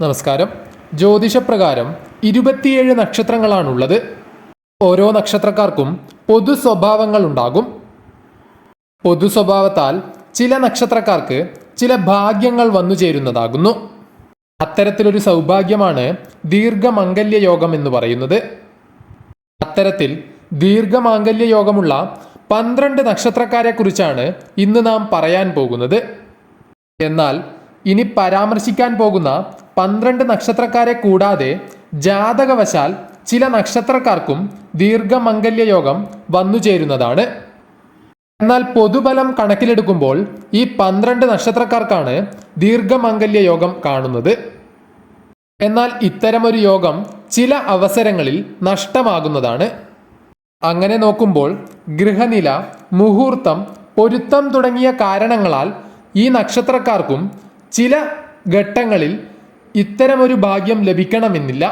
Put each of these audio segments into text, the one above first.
നമസ്കാരം. ജ്യോതിഷപ്രകാരം ഇരുപത്തിയേഴ് നക്ഷത്രങ്ങളാണുള്ളത്. ഓരോ നക്ഷത്രക്കാർക്കും പൊതു സ്വഭാവങ്ങൾ ഉണ്ടാകും പൊതു സ്വഭാവത്താൽ ചില നക്ഷത്രക്കാർക്ക് ചില ഭാഗ്യങ്ങൾ വന്നു ചേരുന്നതാകുന്നു. അത്തരത്തിലൊരു സൗഭാഗ്യമാണ് ദീർഘമംഗല്യ യോഗം എന്ന് പറയുന്നത്. അത്തരത്തിൽ ദീർഘമാംഗല്യ യോഗമുള്ള പന്ത്രണ്ട് നക്ഷത്രക്കാരെ കുറിച്ചാണ് ഇന്ന് നാം പറയാൻ പോകുന്നത്. എന്നാൽ ഇനി പരാമർശിക്കാൻ പോകുന്ന പന്ത്രണ്ട് നക്ഷത്രക്കാരെ കൂടാതെ ജാതകവശാൽ ചില നക്ഷത്രക്കാർക്കും ദീർഘമംഗല്യ യോഗം വന്നു ചേരുന്നതാണ്. എന്നാൽ പൊതുബലം കണക്കിലെടുക്കുമ്പോൾ ഈ പന്ത്രണ്ട് നക്ഷത്രക്കാർക്കാണ് ദീർഘമംഗല്യ യോഗം കാണുന്നത്. എന്നാൽ ഇത്തരമൊരു യോഗം ചില അവസരങ്ങളിൽ നഷ്ടമാകുന്നതാണ്. അങ്ങനെ നോക്കുമ്പോൾ ഗൃഹനില മുഹൂർത്തം പൊരുത്തം തുടങ്ങിയ കാരണങ്ങളാൽ ഈ നക്ഷത്രക്കാർക്കും ചില ഘട്ടങ്ങളിൽ ഇത്തരമൊരു ഭാഗ്യം ലഭിക്കണമെന്നില്ല.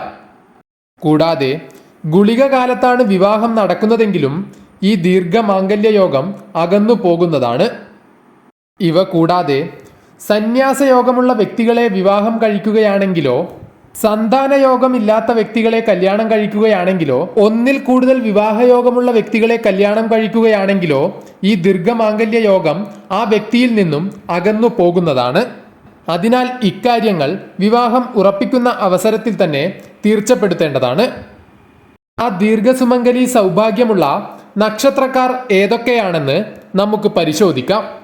കൂടാതെ ഗുളിക കാലത്താണ് വിവാഹം നടക്കുന്നതെങ്കിലും ഈ ദീർഘമാംഗല്യയോഗം അകന്നു പോകുന്നതാണ്. ഇവ കൂടാതെ സന്യാസയോഗമുള്ള വ്യക്തികളെ വിവാഹം കഴിക്കുകയാണെങ്കിലോ സന്താനയോഗമില്ലാത്ത വ്യക്തികളെ കല്യാണം കഴിക്കുകയാണെങ്കിലോ ഒന്നിൽ കൂടുതൽ വിവാഹയോഗമുള്ള വ്യക്തികളെ കല്യാണം കഴിക്കുകയാണെങ്കിലോ ഈ ദീർഘമാംഗല്യ യോഗം ആ വ്യക്തിയിൽ നിന്നും അകന്നു പോകുന്നതാണ്. അതിനാൽ ഇക്കാര്യങ്ങൾ വിവാഹം ഉറപ്പിക്കുന്ന അവസരത്തിൽ തന്നെ തീർച്ചപ്പെടുത്തേണ്ടതാണ്. ആ ദീർഘസുമംഗലി സൗഭാഗ്യമുള്ള നക്ഷത്രക്കാർ ഏതൊക്കെയാണെന്ന് നമുക്ക് പരിശോധിക്കാം.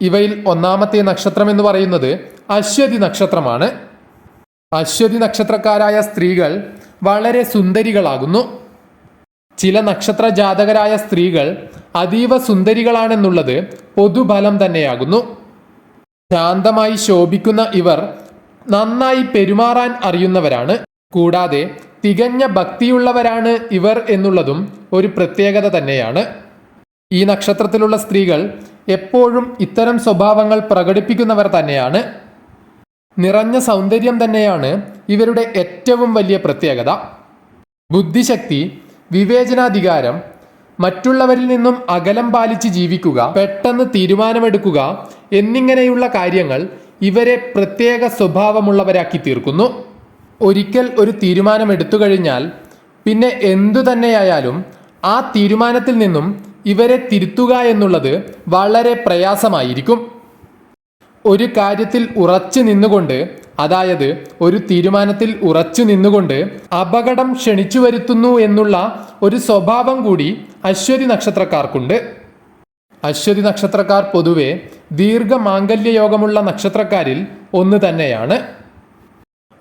ഇവയിൽ ഒന്നാമത്തെ നക്ഷത്രം എന്ന് പറയുന്നത് അശ്വതി നക്ഷത്രമാണ്. അശ്വതി നക്ഷത്രക്കാരായ സ്ത്രീകൾ വളരെ സുന്ദരികളാകുന്നു. ചില നക്ഷത്ര ജാതകരായ സ്ത്രീകൾ അതീവ സുന്ദരികളാണെന്നുള്ളത് പൊതുഫലം തന്നെയാകുന്നു. ശാന്തമായി ശോഭിക്കുന്ന ഇവർ നന്നായി പെരുമാറാൻ അറിയുന്നവരാണ്. കൂടാതെ തികഞ്ഞ ഭക്തിയുള്ളവരാണ് ഇവർ എന്നുള്ളതും ഒരു പ്രത്യേകത തന്നെയാണ്. ഈ നക്ഷത്രത്തിലുള്ള സ്ത്രീകൾ എപ്പോഴും ഇത്തരം സ്വഭാവങ്ങൾ പ്രകടിപ്പിക്കുന്നവർ തന്നെയാണ്. നിറഞ്ഞ സൗന്ദര്യം തന്നെയാണ് ഇവരുടെ ഏറ്റവും വലിയ പ്രത്യേകത. ബുദ്ധിശക്തി വിവേചനാധികാരം മറ്റുള്ളവരിൽ നിന്നും അകലം പാലിച്ച് ജീവിക്കുക പെട്ടെന്ന് തീരുമാനമെടുക്കുക എന്നിങ്ങനെയുള്ള കാര്യങ്ങൾ ഇവരെ പ്രത്യേക സ്വഭാവമുള്ളവരാക്കി തീർക്കുന്നു. ഒരിക്കൽ ഒരു തീരുമാനമെടുത്തു കഴിഞ്ഞാൽ പിന്നെ എന്തു തന്നെയായാലും ആ തീരുമാനത്തിൽ നിന്നും ഇവരെ തിരുത്തുക എന്നുള്ളത് വളരെ പ്രയാസമായിരിക്കും. ഒരു കാര്യത്തിൽ ഉറച്ചു നിന്നുകൊണ്ട് അതായത് ഒരു തീരുമാനത്തിൽ ഉറച്ചു നിന്നുകൊണ്ട് അപകടം ക്ഷണിച്ചു വരുത്തുന്നു എന്നുള്ള ഒരു സ്വഭാവം കൂടി അശ്വതി നക്ഷത്രക്കാർക്കുണ്ട്. അശ്വതി നക്ഷത്രക്കാർ പൊതുവെ ദീർഘമാംഗല്യ യോഗമുള്ള നക്ഷത്രക്കാരിൽ ഒന്ന് തന്നെയാണ്.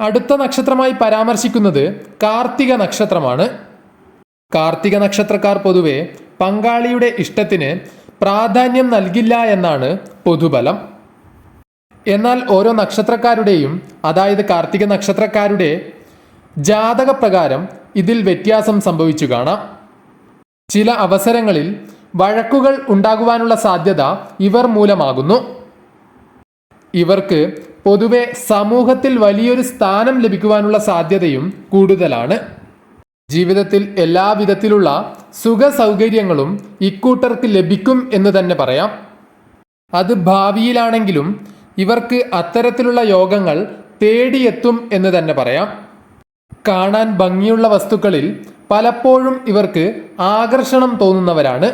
അടുത്ത നക്ഷത്രമായി പരാമർശിക്കുന്നത് കാർത്തിക നക്ഷത്രമാണ്. കാർത്തിക നക്ഷത്രക്കാർ പൊതുവെ പങ്കാളിയുടെ ഇഷ്ടത്തിന് പ്രാധാന്യം നൽകില്ല എന്നാണ് പൊതുബലം. എന്നാൽ ഓരോ നക്ഷത്രക്കാരുടെയും അതായത് കാർത്തിക നക്ഷത്രക്കാരുടെ ജാതക പ്രകാരം ഇതിൽ വ്യത്യാസം സംഭവിച്ചു കാണാം. ചില അവസരങ്ങളിൽ വഴക്കുകൾ ഉണ്ടാകുവാനുള്ള സാധ്യത ഇവർ മൂലമാകുന്നു. ഇവർക്ക് പൊതുവെ സമൂഹത്തിൽ വലിയൊരു സ്ഥാനം ലഭിക്കുവാനുള്ള സാധ്യതയും കൂടുതലാണ്. ജീവിതത്തിൽ എല്ലാവിധത്തിലുള്ള സുഖ സൗകര്യങ്ങളും ഇക്കൂട്ടർക്ക് ലഭിക്കും എന്ന് തന്നെ പറയാം. അത് ഭാവിയിലാണെങ്കിലും ഇവർക്ക് അത്തരത്തിലുള്ള യോഗങ്ങൾ തേടിയെത്തും എന്ന് തന്നെ പറയാം. കാണാൻ ഭംഗിയുള്ള വസ്തുക്കളിൽ പലപ്പോഴും ഇവർക്ക് ആകർഷണം തോന്നുന്നവരാണ്.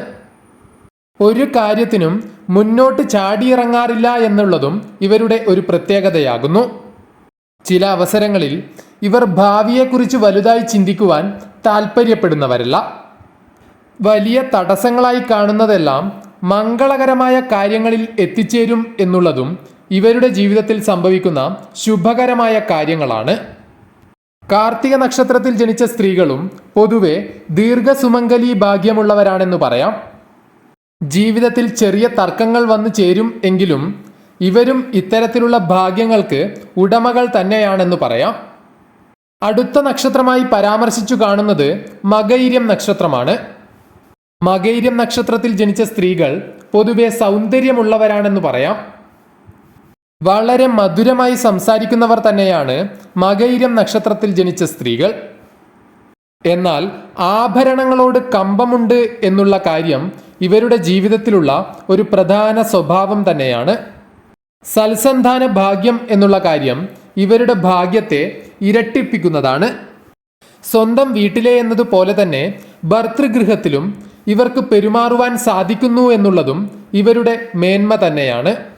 ഒരു കാര്യത്തിനും മുന്നോട്ട് ചാടിയിറങ്ങാറില്ല എന്നുള്ളതും ഇവരുടെ ഒരു പ്രത്യേകതയാകുന്നു. ചില അവസരങ്ങളിൽ ഇവർ ഭാവിയെക്കുറിച്ച് വലുതായി ചിന്തിക്കുവാൻ താല്പര്യപ്പെടുന്നവരല്ല വലിയ തടസ്സങ്ങളായി കാണുന്നതെല്ലാം മംഗളകരമായ കാര്യങ്ങളിൽ എത്തിച്ചേരും എന്നുള്ളതും ഇവരുടെ ജീവിതത്തിൽ സംഭവിക്കുന്ന ശുഭകരമായ കാര്യങ്ങളാണ്. കാർത്തിക നക്ഷത്രത്തിൽ ജനിച്ച സ്ത്രീകളും പൊതുവെ ദീർഘസുമംഗലി ഭാഗ്യമുള്ളവരാണെന്ന് പറയാം. ജീവിതത്തിൽ ചെറിയ തർക്കങ്ങൾ വന്നു ചേരും എങ്കിലും ഇവരും ഇത്തരത്തിലുള്ള ഭാഗ്യങ്ങൾക്ക് ഉടമകൾ തന്നെയാണെന്ന് പറയാം. അടുത്ത നക്ഷത്രമായി പരാമർശിച്ചു കാണുന്നത് മകൈര്യം നക്ഷത്രമാണ്. മകൈര്യം നക്ഷത്രത്തിൽ ജനിച്ച സ്ത്രീകൾ പൊതുവെ സൗന്ദര്യമുള്ളവരാണെന്ന് പറയാം. വളരെ മധുരമായി സംസാരിക്കുന്നവർ തന്നെയാണ് മകൈരം നക്ഷത്രത്തിൽ ജനിച്ച സ്ത്രീകൾ. എന്നാൽ ആഭരണങ്ങളോട് കമ്പമുണ്ട് എന്നുള്ള കാര്യം ഇവരുടെ ജീവിതത്തിലുള്ള ഒരു പ്രധാന സ്വഭാവം തന്നെയാണ്. സൽസന്ധാന ഭാഗ്യം എന്നുള്ള കാര്യം ഇവരുടെ ഭാഗ്യത്തെ ഇരട്ടിപ്പിക്കുന്നതാണ്. സ്വന്തം വീട്ടിലെ എന്നതുപോലെ തന്നെ ഭർതൃഗൃഹത്തിലും ഇവർക്ക് പെരുമാറുവാൻ സാധിക്കുന്നു എന്നുള്ളതും ഇവരുടെ മേന്മ തന്നെയാണ്.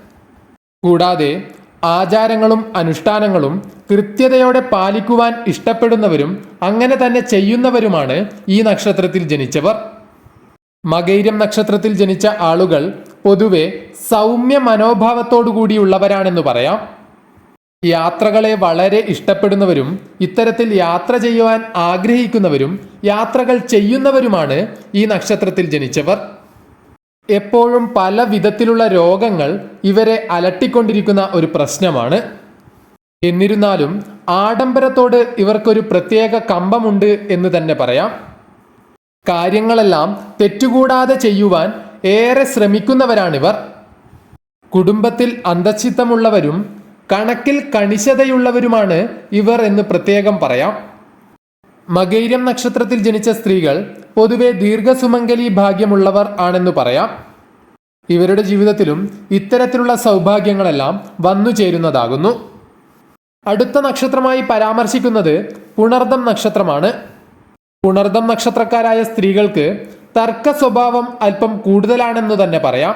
കൂടാതെ ആചാരങ്ങളും അനുഷ്ഠാനങ്ങളും കൃത്യതയോടെ പാലിക്കുവാൻ ഇഷ്ടപ്പെടുന്നവരും അങ്ങനെ തന്നെ ചെയ്യുന്നവരുമാണ് ഈ നക്ഷത്രത്തിൽ ജനിച്ചവർ. മകൈരം നക്ഷത്രത്തിൽ ജനിച്ച ആളുകൾ പൊതുവെ സൗമ്യ മനോഭാവത്തോടു കൂടിയുള്ളവരാണെന്ന് പറയാം. യാത്രകളെ വളരെ ഇഷ്ടപ്പെടുന്നവരും ഇത്തരത്തിൽ യാത്ര ചെയ്യുവാൻ ആഗ്രഹിക്കുന്നവരും യാത്രകൾ ചെയ്യുന്നവരുമാണ് ഈ നക്ഷത്രത്തിൽ ജനിച്ചവർ. എപ്പോഴും പല വിധത്തിലുള്ള രോഗങ്ങൾ ഇവരെ അലട്ടിക്കൊണ്ടിരിക്കുന്ന ഒരു പ്രശ്നമാണ്. എന്നിരുന്നാലും ആഡംബരത്തോട് ഇവർക്കൊരു പ്രത്യേക കമ്പമുണ്ട് എന്ന് തന്നെ പറയാം. കാര്യങ്ങളെല്ലാം തെറ്റുകൂടാതെ ചെയ്യുവാൻ ഏറെ ശ്രമിക്കുന്നവരാണിവർ. കുടുംബത്തിൽ അന്തച്ചിത്തമുള്ളവരും കണക്കിൽ കണിശതയുള്ളവരുമാണ് ഇവർ എന്ന് പ്രത്യേകം പറയാം. മകൈരം നക്ഷത്രത്തിൽ ജനിച്ച സ്ത്രീകൾ പൊതുവെ ദീർഘസുമംഗലി ഭാഗ്യമുള്ളവർ ആണെന്ന് പറയാം. ഇവരുടെ ജീവിതത്തിലും ഇത്തരത്തിലുള്ള സൗഭാഗ്യങ്ങളെല്ലാം വന്നു ചേരുന്നതാകുന്നു. അടുത്ത നക്ഷത്രമായി പരാമർശിക്കുന്നത് പുണർദം നക്ഷത്രമാണ്. പുണർദം നക്ഷത്രക്കാരായ സ്ത്രീകൾക്ക് തർക്ക സ്വഭാവം അല്പം കൂടുതലാണെന്ന് തന്നെ പറയാം.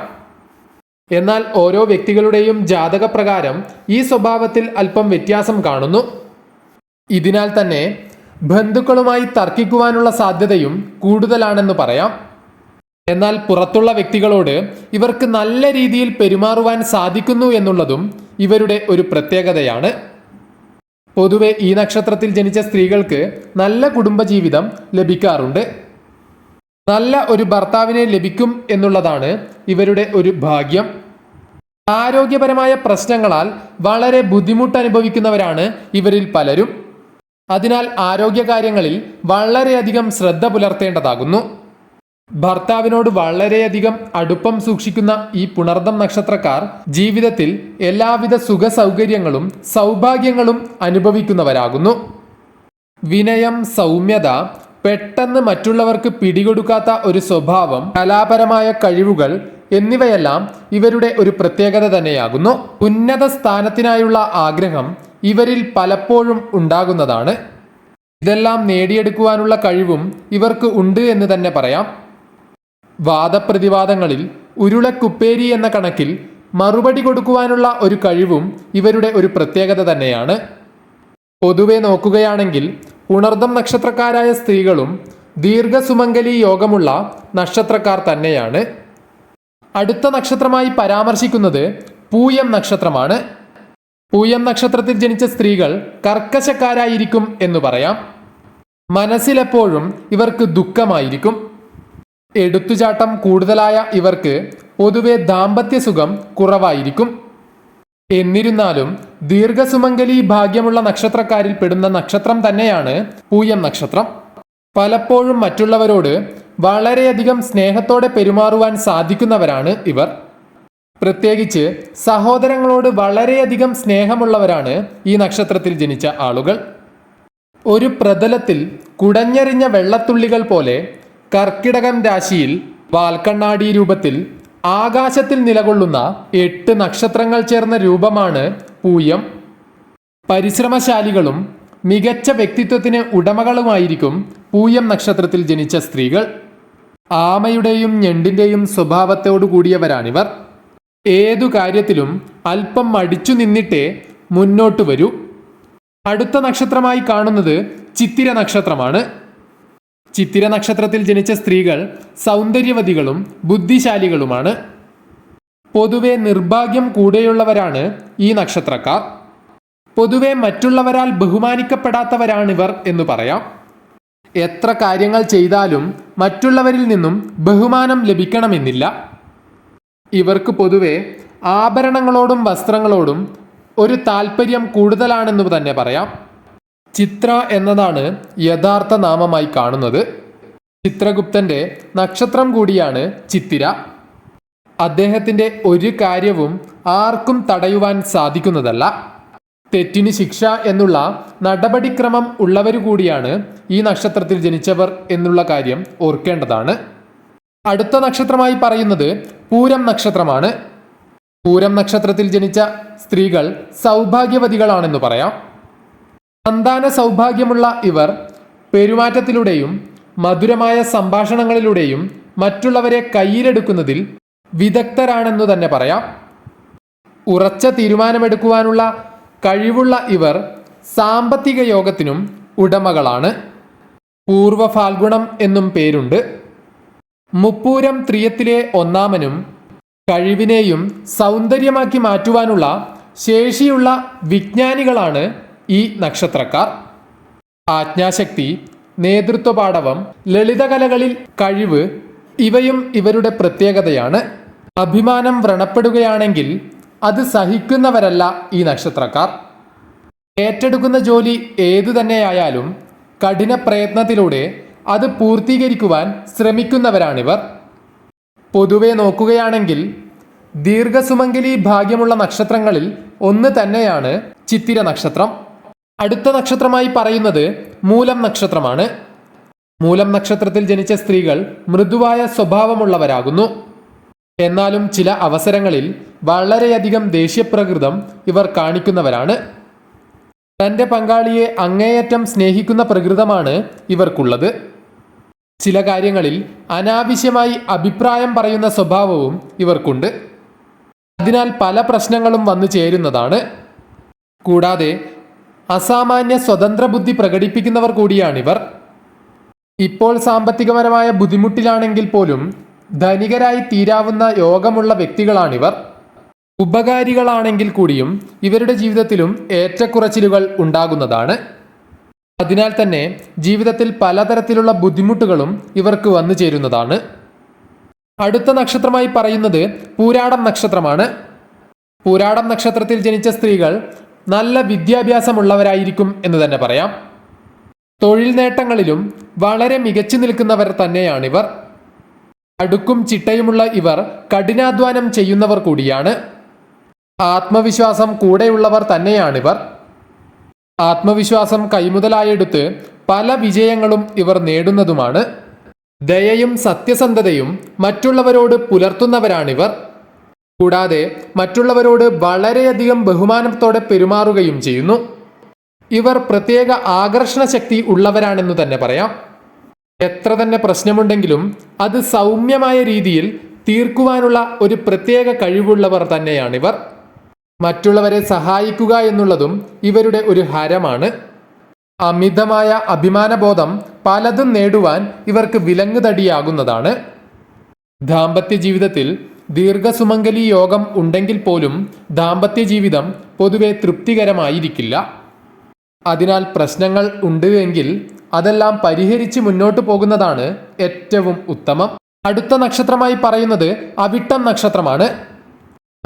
എന്നാൽ ഓരോ വ്യക്തികളുടെയും ജാതകപ്രകാരം ഈ സ്വഭാവത്തിൽ അല്പം വ്യത്യാസം കാണുന്നു. ഇതിനാൽ തന്നെ ബന്ധുക്കളുമായി തർക്കിക്കുവാനുള്ള സാധ്യതയും കൂടുതലാണെന്ന് പറയാം. എന്നാൽ പുറത്തുള്ള വ്യക്തികളോട് ഇവർക്ക് നല്ല രീതിയിൽ പെരുമാറുവാൻ സാധിക്കുന്നു എന്നുള്ളതും ഇവരുടെ ഒരു പ്രത്യേകതയാണ്. പൊതുവെ ഈ നക്ഷത്രത്തിൽ ജനിച്ച സ്ത്രീകൾക്ക് നല്ല കുടുംബജീവിതം ലഭിക്കാറുണ്ട്. നല്ല ഒരു ഭർത്താവിനെ ലഭിക്കും എന്നുള്ളതാണ് ഇവരുടെ ഒരു ഭാഗ്യം. ആരോഗ്യപരമായ പ്രശ്നങ്ങളാൽ വളരെ ബുദ്ധിമുട്ട് അനുഭവിക്കുന്നവരാണ് ഇവരിൽ പലരും. അതിനാൽ ആരോഗ്യകാര്യങ്ങളിൽ വളരെയധികം ശ്രദ്ധ പുലർത്തേണ്ടതാകുന്നു. ഭർത്താവിനോട് വളരെയധികം അടുപ്പം സൂക്ഷിക്കുന്ന ഈ പുണർദം നക്ഷത്രക്കാർ ജീവിതത്തിൽ എല്ലാവിധ സുഖ സൗകര്യങ്ങളും സൗഭാഗ്യങ്ങളും അനുഭവിക്കുന്നവരാകുന്നു. വിനയം സൗമ്യത പെട്ടെന്ന് മറ്റുള്ളവർക്ക് പിടികൊടുക്കാത്ത ഒരു സ്വഭാവം കലാപരമായ കഴിവുകൾ എന്നിവയെല്ലാം ഇവരുടെ ഒരു പ്രത്യേകത തന്നെയാകുന്നു. ഉന്നത സ്ഥാനത്തിനായുള്ള ആഗ്രഹം ഇവരിൽ പലപ്പോഴും ഉണ്ടാകുന്നതാണ്. ഇതെല്ലാം നേടിയെടുക്കുവാനുള്ള കഴിവും ഇവർക്ക് ഉണ്ട് എന്ന് തന്നെ പറയാം. വാദപ്രതിവാദങ്ങളിൽ ഉരുളക്കുപ്പേരി എന്ന കണക്കിൽ മറുപടി കൊടുക്കുവാനുള്ള ഒരു കഴിവും ഇവരുടെ ഒരു പ്രത്യേകത തന്നെയാണ്. പൊതുവെ നോക്കുകയാണെങ്കിൽ ഉണർദം നക്ഷത്രക്കാരായ സ്ത്രീകളും ദീർഘസുമംഗലി യോഗമുള്ള നക്ഷത്രക്കാർ തന്നെയാണ്. അടുത്ത നക്ഷത്രമായി പരാമർശിക്കുന്നത് പൂയം നക്ഷത്രമാണ്. പൂയം നക്ഷത്രത്തിൽ ജനിച്ച സ്ത്രീകൾ കർക്കശക്കാരായിരിക്കും എന്ന് പറയാം. മനസ്സിലെപ്പോഴും ഇവർക്ക് ദുഃഖമായിരിക്കും. എടുത്തുചാട്ടം കൂടുതലായ ഇവർക്ക് പൊതുവെ ദാമ്പത്യ സുഖം കുറവായിരിക്കും. എന്നിരുന്നാലും ദീർഘസുമംഗലി ഭാഗ്യമുള്ള നക്ഷത്രക്കാരിൽ പെടുന്ന നക്ഷത്രം തന്നെയാണ് പൂയം നക്ഷത്രം. പലപ്പോഴും മറ്റുള്ളവരോട് വളരെയധികം സ്നേഹത്തോടെ പെരുമാറുവാൻ സാധിക്കുന്നവരാണ് ഇവർ. പ്രത്യേകിച്ച് സഹോദരങ്ങളോട് വളരെയധികം സ്നേഹമുള്ളവരാണ് ഈ നക്ഷത്രത്തിൽ ജനിച്ച ആളുകൾ. ഒരു പ്രതലത്തിൽ കുടഞ്ഞെറിഞ്ഞ വെള്ളത്തുള്ളികൾ പോലെ കർക്കിടകം രാശിയിൽ വാൽക്കണ്ണാടി രൂപത്തിൽ ആകാശത്തിൽ നിലകൊള്ളുന്ന എട്ട് നക്ഷത്രങ്ങൾ ചേർന്ന രൂപമാണ് പൂയം. പരിശ്രമശാലികളും മികച്ച വ്യക്തിത്വത്തിന് ഉടമകളുമായിരിക്കും പൂയം നക്ഷത്രത്തിൽ ജനിച്ച സ്ത്രീകൾ. ആമയുടെയും ഞെണ്ടിന്റെയും സ്വഭാവത്തോടു കൂടിയവരാണിവർ. ഏതു കാര്യത്തിലും അല്പം മടിച്ചു നിന്നിട്ടേ മുന്നോട്ട് വരൂ. അടുത്ത നക്ഷത്രമായി കാണുന്നത് ചിത്തിര നക്ഷത്രമാണ്. ചിത്തിര നക്ഷത്രത്തിൽ ജനിച്ച സ്ത്രീകൾ സൗന്ദര്യവതികളും ബുദ്ധിശാലികളുമാണ്. പൊതുവെ നിർഭാഗ്യം കൂടെയുള്ളവരാണ് ഈ നക്ഷത്രക്കാർ. പൊതുവെ മറ്റുള്ളവരാൽ ബഹുമാനിക്കപ്പെടാത്തവരാണിവർ എന്ന് പറയാം. എത്ര കാര്യങ്ങൾ ചെയ്താലും മറ്റുള്ളവരിൽ നിന്നും ബഹുമാനം ലഭിക്കണമെന്നില്ല. ഇവർക്ക് പൊതുവെ ആഭരണങ്ങളോടും വസ്ത്രങ്ങളോടും ഒരു താല്പര്യം കൂടുതലാണെന്ന് തന്നെ പറയാം. ചിത്ര എന്നതാണ് യഥാർത്ഥ നാമമായി കാണുന്നത്. ചിത്രഗുപ്തന്റെ നക്ഷത്രം കൂടിയാണ് ചിത്തിര. അദ്ദേഹത്തിന്റെ ഒരു കാര്യവും ആർക്കും തടയുവാൻ സാധിക്കുന്നതല്ല. തെറ്റിന് ശിക്ഷ എന്നുള്ള നടപടിക്രമം ഉള്ളവരുകൂടിയാണ് ഈ നക്ഷത്രത്തിൽ ജനിച്ചവർ എന്നുള്ള കാര്യം ഓർക്കേണ്ടതാണ്. അടുത്ത നക്ഷത്രമായി പറയുന്നത് പൂരം നക്ഷത്രമാണ്. പൂരം നക്ഷത്രത്തിൽ ജനിച്ച സ്ത്രീകൾ സൗഭാഗ്യവതികളാണെന്ന് പറയാം. സന്താന സൗഭാഗ്യമുള്ള ഇവർ പെരുമാറ്റത്തിലൂടെയും മധുരമായ സംഭാഷണങ്ങളിലൂടെയും മറ്റുള്ളവരെ കയ്യിലെടുക്കുന്നതിൽ വിദഗ്ധരാണെന്നു തന്നെ പറയാം. ഉറച്ച തീരുമാനമെടുക്കുവാനുള്ള കഴിവുള്ള ഇവർ സാമ്പത്തിക യോഗത്തിനും ഉടമകളാണ്. പൂർവ ഫാൽഗുണം എന്നും പേരുണ്ട്. മുപ്പൂരം ത്രിയത്തിലെ ഒന്നാമനും കഴിവിനെയും സൗന്ദര്യമാക്കി മാറ്റുവാനുള്ള ശേഷിയുള്ള വിജ്ഞാനികളാണ് ഈ നക്ഷത്രക്കാർ. ആജ്ഞാശക്തി നേതൃത്വ പാടവം ലളിതകലകളിൽ കഴിവ് ഇവയും ഇവരുടെ പ്രത്യേകതയാണ്. അഭിമാനം വ്രണപ്പെടുകയാണെങ്കിൽ അത് സഹിക്കുന്നവരല്ല ഈ നക്ഷത്രക്കാർ. ഏറ്റെടുക്കുന്ന ജോലി ഏതു തന്നെയായാലും കഠിന പ്രയത്നത്തിലൂടെ അത് പൂർത്തീകരിക്കുവാൻ ശ്രമിക്കുന്നവരാണിവർ. പൊതുവെ നോക്കുകയാണെങ്കിൽ ദീർഘസുമംഗലി ഭാഗ്യമുള്ള നക്ഷത്രങ്ങളിൽ ഒന്ന് തന്നെയാണ് ചിത്തിര നക്ഷത്രം. അടുത്ത നക്ഷത്രമായി പറയുന്നത് മൂലം നക്ഷത്രമാണ്. മൂലം നക്ഷത്രത്തിൽ ജനിച്ച സ്ത്രീകൾ മൃദുവായ സ്വഭാവമുള്ളവരാകുന്നു. എന്നാലും ചില അവസരങ്ങളിൽ വളരെയധികം ദേഷ്യപ്രകൃതം ഇവർ കാണിക്കുന്നവരാണ്. തന്റെ പങ്കാളിയെ അങ്ങേയറ്റം സ്നേഹിക്കുന്ന പ്രകൃതമാണ് ഇവർക്കുള്ളത്. ചില കാര്യങ്ങളിൽ അനാവശ്യമായി അഭിപ്രായം പറയുന്ന സ്വഭാവവും ഇവർക്കുണ്ട്. അതിനാൽ പല പ്രശ്നങ്ങളും വന്നു ചേരുന്നതാണ്. കൂടാതെ അസാമാന്യ സ്വതന്ത്ര ബുദ്ധി പ്രകടിപ്പിക്കുന്നവർ കൂടിയാണിവർ. ഇപ്പോൾ സാമ്പത്തികപരമായ ബുദ്ധിമുട്ടിലാണെങ്കിൽ പോലും ധനികരായി തീരാവുന്ന യോഗമുള്ള വ്യക്തികളാണിവർ. ഉപകാരികളാണെങ്കിൽ കൂടിയും ഇവരുടെ ജീവിതത്തിലും ഏറ്റക്കുറച്ചിലുകൾ ഉണ്ടാകുന്നതാണ്. അതിനാൽ തന്നെ ജീവിതത്തിൽ പലതരത്തിലുള്ള ബുദ്ധിമുട്ടുകളും ഇവർക്ക് വന്നു ചേരുന്നതാണ്. അടുത്ത നക്ഷത്രമായി പറയുന്നത് പൂരാടം നക്ഷത്രമാണ്. പൂരാടം നക്ഷത്രത്തിൽ ജനിച്ച സ്ത്രീകൾ നല്ല വിദ്യാഭ്യാസമുള്ളവരായിരിക്കും എന്ന് തന്നെ പറയാം. തൊഴിൽ നേട്ടങ്ങളിലും വളരെ മികച്ചു നിൽക്കുന്നവർ തന്നെയാണിവർ. അടുക്കും ചിട്ടയുമുള്ള ഇവർ കഠിനാധ്വാനം ചെയ്യുന്നവർ കൂടിയാണ്. ആത്മവിശ്വാസം കൂടെയുള്ളവർ തന്നെയാണിവർ. ആത്മവിശ്വാസം കൈമുതലായെടുത്ത് പല വിജയങ്ങളും ഇവർ നേടുന്നതുമാണ്. ദയയും സത്യസന്ധതയും മറ്റുള്ളവരോട് പുലർത്തുന്നവരാണിവർ. കൂടാതെ മറ്റുള്ളവരോട് വളരെയധികം ബഹുമാനത്തോടെ പെരുമാറുകയും ചെയ്യുന്നു. ഇവർ പ്രത്യേക ആകർഷണ ശക്തി ഉള്ളവരാണെന്ന് തന്നെ പറയാം. എത്ര തന്നെ പ്രശ്നമുണ്ടെങ്കിലും അത് സൗമ്യമായ രീതിയിൽ തീർക്കുവാനുള്ള ഒരു പ്രത്യേക കഴിവുള്ളവർ തന്നെയാണിവർ. മറ്റുള്ളവരെ സഹായിക്കുക എന്നുള്ളതും ഇവരുടെ ഒരു ഹരമാണ്. അമിതമായ അഭിമാനബോധം പലതും നേടുവാൻ ഇവർക്ക് വിലങ്ങുതടിയാകുന്നതാണ്. ദാമ്പത്യ ജീവിതത്തിൽ ദീർഘസുമംഗലി യോഗം ഉണ്ടെങ്കിൽ പോലും ദാമ്പത്യ ജീവിതം പൊതുവെ തൃപ്തികരമായിരിക്കില്ല. അതിനാൽ പ്രശ്നങ്ങൾ ഉണ്ട് എങ്കിൽ അതെല്ലാം പരിഹരിച്ച് മുന്നോട്ട് പോകുന്നതാണ് ഏറ്റവും ഉത്തമം. അടുത്ത നക്ഷത്രമായി പറയുന്നത് അവിട്ടം നക്ഷത്രമാണ്.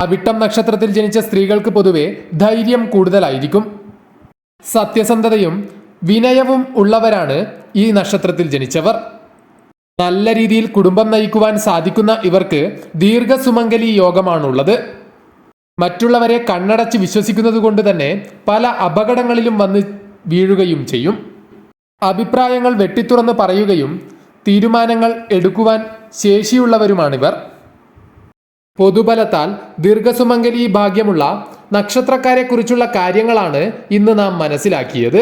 അവിട്ടം നക്ഷത്രത്തിൽ ജനിച്ച സ്ത്രീകൾക്ക് പൊതുവെ ധൈര്യം കൂടുതലായിരിക്കും. സത്യസന്ധതയും വിനയവും ഉള്ളവരാണ് ഈ നക്ഷത്രത്തിൽ ജനിച്ചവർ. നല്ല രീതിയിൽ കുടുംബം നയിക്കുവാൻ സാധിക്കുന്ന ഇവർക്ക് ദീർഘസുമംഗലി യോഗമാണുള്ളത്. മറ്റുള്ളവരെ കണ്ണടച്ച് വിശ്വസിക്കുന്നത് കൊണ്ട് തന്നെ പല അപകടങ്ങളിലും വന്ന് വീഴുകയും ചെയ്യും. അഭിപ്രായങ്ങൾ വെട്ടിത്തുറന്ന് പറയുകയും തീരുമാനങ്ങൾ എടുക്കുവാൻ ശേഷിയുള്ളവരുമാണിവർ. പൊതുബലത്താൽ ദീർഘസുമംഗലി ഭാഗ്യമുള്ള നക്ഷത്രക്കാരെക്കുറിച്ചുള്ള കാര്യങ്ങളാണ് ഇന്ന് നാം മനസ്സിലാക്കിയത്.